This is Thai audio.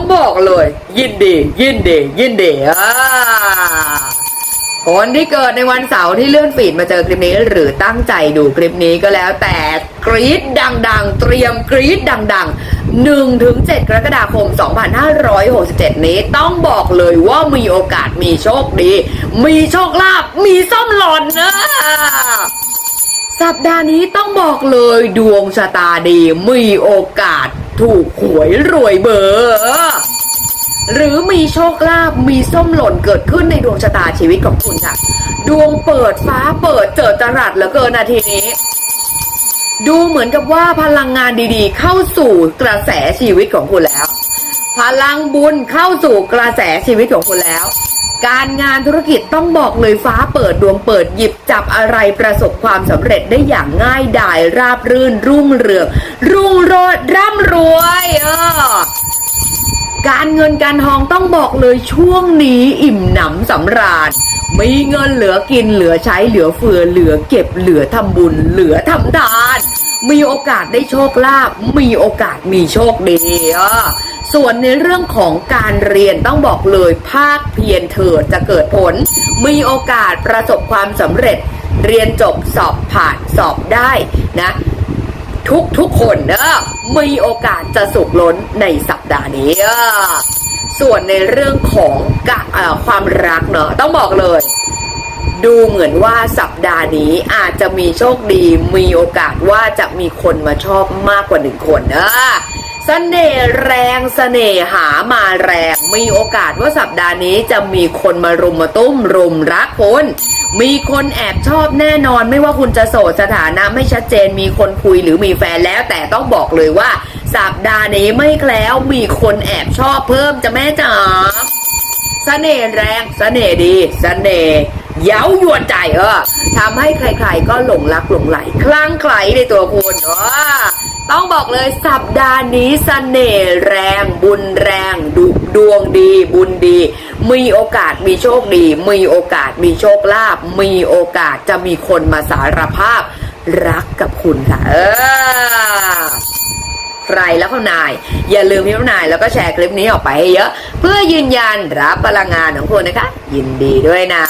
ต้องบอกเลย ยินดี ยินดี ยินดีอ่าคนที่เกิดในวันเสาร์ที่เลื่อนฟีดมาเจอคลิปนี้ หรือตั้งใจดูคลิปนี้ก็แล้วแต่กรี๊ดดังๆ เตรียมกรี๊ดดังๆ1ถึง7กรกฎาคม 2567 นี้ต้องบอกเลยว่ามีโอกาสมีโชคดี มีโชคลาภมีส้มหล่นนะสัปดาห์นี้ต้องบอกเลยดวงชะตาดี มีโอกาสถูกหวยรวยเบอร์ หรือมีโชคลาภมีส้มหล่นเกิดขึ้นในดวงชะตาชีวิตของคุณค่ะ ดวงเปิดฟ้าเปิดเจอจรัสเหลือเกินนาทีนี้ ดูเหมือนกับว่าพลังงานดีๆ เข้าสู่กระแสชีวิตของคุณแล้ว พลังบุญเข้าสู่กระแสชีวิตของคุณแล้ว การงานธุรกิจต้องบอกเลยฟ้าเปิดดวงเปิดหยิบจับอะไรประสบความสำเร็จได้อย่างง่ายดายราบรื่นรุ่งเรือง รุ่งโรจน์ร่ำรวยเออ การเงินการทองต้องบอกเลยช่วงนี้อิ่มหนำสำราญมีเงินเหลือกินเหลือใช้เหลือเฟือเหลือเก็บเหลือทำบุญเหลือทำทาน มีโอกาสได้โชคลาภมีโอกาสมีโชคดีส่วนในเรื่องของการเรียนต้องบอกเลยภาคเพียรเถิดจะเกิดผล มีโอกาสประสบความสำเร็จ เรียนจบสอบผ่านสอบได้นะ ทุกทุกคนเนอะมีโอกาสจะสุขล้นในสัปดาห์นี้ ส่วนในเรื่องของกะเอ่อความรักเนอะต้องบอกเลย ดูเหมือนว่าสัปดาห์นี้อาจจะมีโชคดี มีโอกาสว่าจะมีคนมาชอบมากกว่าหนึ่งคนเนอะ เสน่ห์แรงเสน่หามาแรง มีโอกาสว่าสัปดาห์นี้จะมีคนมารุมมาตุ้มรุมรักคุณมีคนแอบชอบแน่นอนไม่ว่าคุณจะโสดสถานะไม่ชัดเจนมีคนคุยหรือมีแฟนแล้ว แต่ต้องบอกเลยว่า สัปดาห์นี้ไม่แล้วมีคนแอบชอบเพิ่มจะแม่จ๋าเสน่ห์แรงเสน่ห์ดีเสน่ห์เย้ายวนใจเออทำให้ใครๆก็หลงรักหลงไหลคลั่งไคล้ในตัวคุณเออ ต้องบอกเลยสัปดาห์นี้เสน่ห์แรง บุญแรงดุดวงดี บุญดี มีโอกาสมีโชคดี มีโอกาสมีโชคลาภมีโอกาสจะมีคนมาสารภาพรักกับคุณค่ะเออใครแล้วเขานาย อย่าลืมพิมพ์นายแล้วก็แชร์คลิปนี้ออกไปให้เยอะ เพื่อยืนยันรับพลังงานของคุณนะคะ ยินดีด้วยนะ